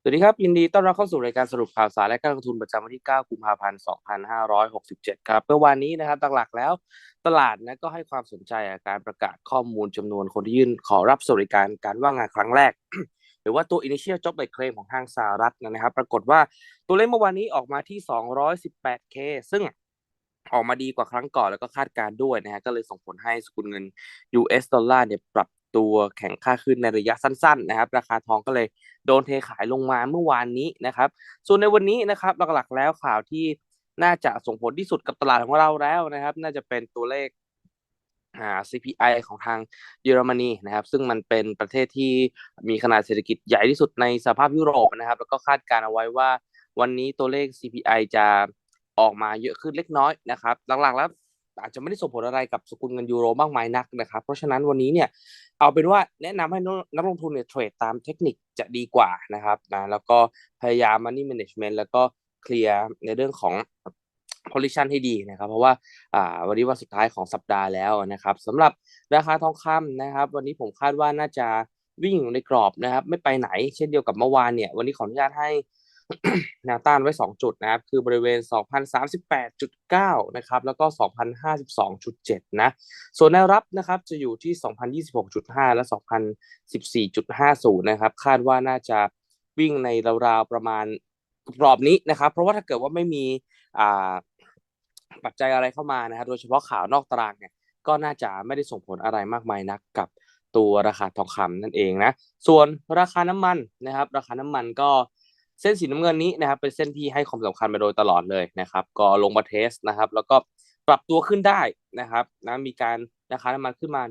สวัสดีครับ ยินดีต้อนรับเข้าสู่รายการสรุปข่าวสารและการลงทุนประจำวันที่ 9 กุมภาพันธ์ 2567 ครับเมื่อวานนี้นะครับหลักๆแล้วตลาดนะก็ให้ความสนใจกับการประกาศข้อมูลจำนวนคนที่ยื่นขอรับสวัสดิการการว่างงานครั้งแรก หรือว่าตัว Initial Job by Claim ของทางสหรัฐนะครับ ปรากฏว่าตัวเลขเมื่อวานนี้ออกมาที่ 218K ซึ่งออกมาดีกว่าครั้งก่อนแล้วก็คาดการณ์ด้วยนะฮะก็เลยส่งผลให้สกุลเงิน US ดอลลาร์เนี่ยปรับ ตัวแข็งค่าขึ้นในระยะสั้น ๆ นะครับ ราคาทองก็เลยโดนเทขายลงมาเมื่อวานนี้นะครับ ส่วนในวันนี้นะครับหลักๆแล้วข่าวที่น่าจะส่งผลที่สุดกับตลาดของเราแล้วนะครับ น่าจะเป็นตัวเลขอ่า CPI ของทางเยอรมนีนะครับ ซึ่งมันเป็นประเทศที่มีขนาดเศรษฐกิจใหญ่ที่สุดในสภาพยุโรปนะครับ แล้วก็คาดการเอาไว้ว่าวันนี้ตัวเลข CPI จะออกมาเยอะขึ้นเล็กน้อยนะครับ หลักๆแล้วอาจจะไม่ได้ส่งผลอะไรกับสกุลเงินยูโรมากมายนักนะครับ เพราะฉะนั้นวันนี้เนี่ย เอาเป็นว่าแนะนำให้นักลงทุนเนี่ยเทรดตามเทคนิคจะดีกว่านะครับนะแล้วก็พยายาม money management แล้วก็เคลียร์ในเรื่องของ position ให้ดีนะครับ เพราะว่าอ่าวันนี้วันสุดท้ายของสัปดาห์แล้วนะครับสำหรับราคาทองคำนะครับ วันนี้ผมคาดว่าน่าจะวิ่งอยู่ในกรอบนะครับ ไม่ไปไหนเช่นเดียวกับเมื่อวานเนี่ย วันนี้ขออนุญาตให้ แนวต้านไว้ 2 จุดนะครับ คือบริเวณ 2,038.9 นะครับ แล้วก็ 2,052.7 นะ ส่วนแนวรับนะครับ จะอยู่ที่ 2,026.5 และ 2,014.50 นะครับ คาดว่าน่าจะวิ่งในราวๆประมาณกรอบนี้นะครับ เพราะว่าถ้าเกิดว่าไม่มีปัจจัยอะไรเข้ามานะครับ โดยเฉพาะข่าวนอกตารางเนี่ย ก็น่าจะไม่ได้ส่งผลอะไรมากมายนักกับตัวราคาทองคำนั่นเองนะ ส่วนราคาน้ำมันนะครับ ราคาน้ำมันก็ เส้นสีน้ำเงินนี้นะครับเป็นเส้นที่ให้ความสำคัญมาโดยตลอดเลยนะครับ ก็ลงมาเทสนะครับ แล้วก็ปรับตัวขึ้นได้นะครับนะมีการราคาน้ำมันขึ้นมา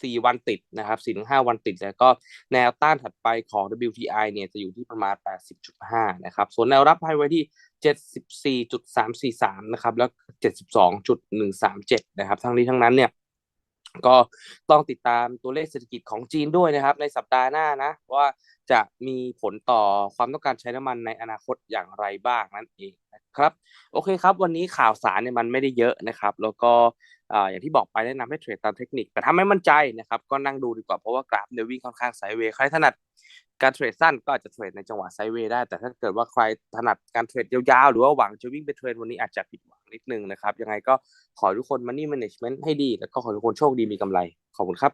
4 วันติดนะครับ4-5 วันติด แล้วก็แนวต้านถัดไปของ WTI เนี่ยจะอยู่ที่ประมาณ 80.5 นะครับ ส่วนแนวรับให้ไว้ที่ 74.343 นะครับ แล้ว 72.137 นะครับ ทั้งนี้ทั้งนั้นเนี่ย ก็ต้องติดตามตัวเลขเศรษฐกิจของจีนด้วยนะครับ ในสัปดาห์หน้านะว่าจะมีผลต่อความต้องการใช้น้ำมันในอนาคตอย่างไรบ้างนั่นเองนะครับโอเคครับ วันนี้ข่าวสารเนี่ยมันไม่ได้เยอะนะครับ แล้วก็อย่างที่บอกไปแนะนำให้เทรดตามเทคนิค แต่ถ้าไม่มั่นใจนะครับก็นั่งดูดีกว่าเพราะว่ากราฟเนี่ยวิ่งค่อนข้างไซด์เวย์ใครถนัดการเทรดสั้นก็อาจจะเทรดในจังหวะไซด์เวย์ได้ แต่ถ้าเกิดว่าใครถนัดการเทรดยาวๆ หรือว่าหวังจะวิ่งไปเทรดวันนี้อาจจะผิดหวัง นิดนึงนะครับ ยังไงก็ขอทุกคน money management ให้ดี แล้วก็ขอทุกคนโชคดีมีกำไร ขอบคุณครับ